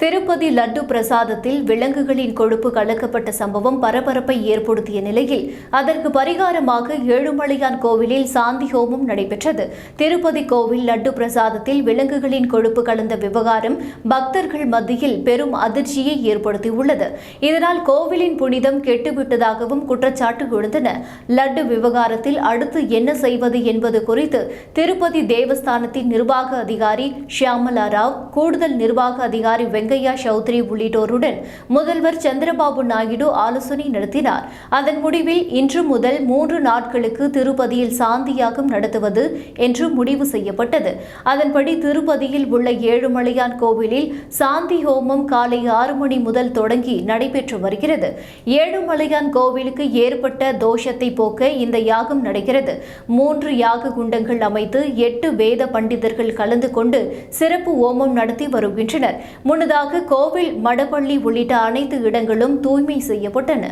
திருப்பதி லட்டு பிரசாதத்தில் விலங்குகளின் கொழுப்பு கலக்கப்பட்ட சம்பவம் பரபரப்பை ஏற்படுத்திய நிலையில் அதற்கு பரிகாரமாக ஏழுமலையான் கோவிலில் சாந்தி ஹோமம் நடைபெற்றது. திருப்பதி கோவில் லட்டு பிரசாதத்தில் விலங்குகளின் கொழுப்பு கலந்த விவகாரம் பக்தர்கள் மத்தியில் பெரும் அதிர்ச்சியை ஏற்படுத்தியுள்ளது. இதனால் கோவிலின் புனிதம் கெட்டுவிட்டதாகவும் குற்றச்சாட்டு எழுந்தன. லட்டு விவகாரத்தில் அடுத்து என்ன செய்வது என்பது குறித்து திருப்பதி தேவஸ்தானத்தின் நிர்வாக அதிகாரி ஷியாமலா ராவ் கூடுதல் நிர்வாக அதிகாரி வெங்கையா சௌத்ரி உள்ளிட்டோருடன் முதல்வர் சந்திரபாபு நாயுடு ஆலோசனை நடத்தினார். அதன் முடிவில் இன்று முதல் மூன்று நாட்களுக்கு திருப்பதியில் சாந்தியாகம் நடத்துவது என்று முடிவு செய்யப்பட்டது. அதன்படி திருப்பதியில் உள்ள ஏழுமலையான் கோவிலில் சாந்தி ஹோமம் காலை ஆறு மணி முதல் தொடங்கி நடைபெற்று வருகிறது. ஏழுமலையான் கோவிலுக்கு ஏற்பட்ட தோஷத்தை போக்க இந்த யாகம் நடக்கிறது. மூன்று யாக குண்டங்கள் அமைத்து எட்டு வேத பண்டிதர்கள் கலந்து கொண்டு சிறப்பு ஓமம் நடத்தி வருகின்றனர். முன்னதாக முன்னதாக கோவில் மடப்பள்ளி உள்ளிட்ட அனைத்து இடங்களும் தூய்மை செய்யப்பட்டன.